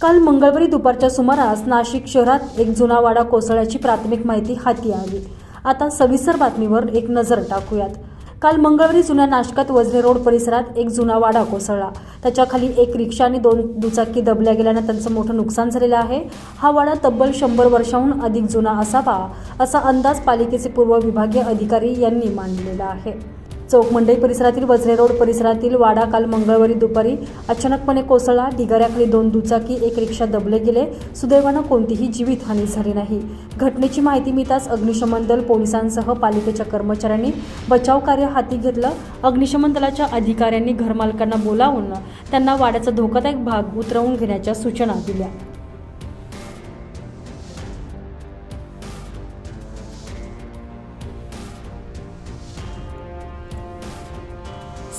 काल मंगळवारी दुपारच्या सुमारास नाशिक शहरात एक जुना वाडा कोसळ्याची प्राथमिक माहिती हाती आली. आता सविस्तर बातमीवर एक नजर टाकूयात. काल मंगळवारी जुन्या नाशकात वजरे रोड परिसरात एक जुना वाडा कोसळला. त्याच्याखाली एक रिक्षा आणि दोन दुचाकी दबल्या गेल्यानं त्यांचं मोठं नुकसान झालेलं आहे. हा वाडा तब्बल शंभर वर्षाहून अधिक जुना असावा असा अंदाज पालिकेचे पूर्व विभागीय अधिकारी यांनी मांडलेला आहे. चौक मंडई परिसरातील वजरे रोड परिसरातील वाडा काल मंगळवारी दुपारी अचानकपणे कोसळला. ढिगाऱ्याखाली दोन दुचाकी एक रिक्षा दबले गेले. सुदैवानं कोणतीही जीवितहानी झाली नाही. घटनेची माहिती मिळताच अग्निशमन दल पोलिसांसह पालिकेच्या कर्मचाऱ्यांनी बचाव कार्य हाती घेतलं. अग्निशमन दलाच्या अधिकाऱ्यांनी घरमालकांना बोलावून त्यांना वाड्याचा धोकादायक भाग उतरवून घेण्याच्या सूचना दिल्या.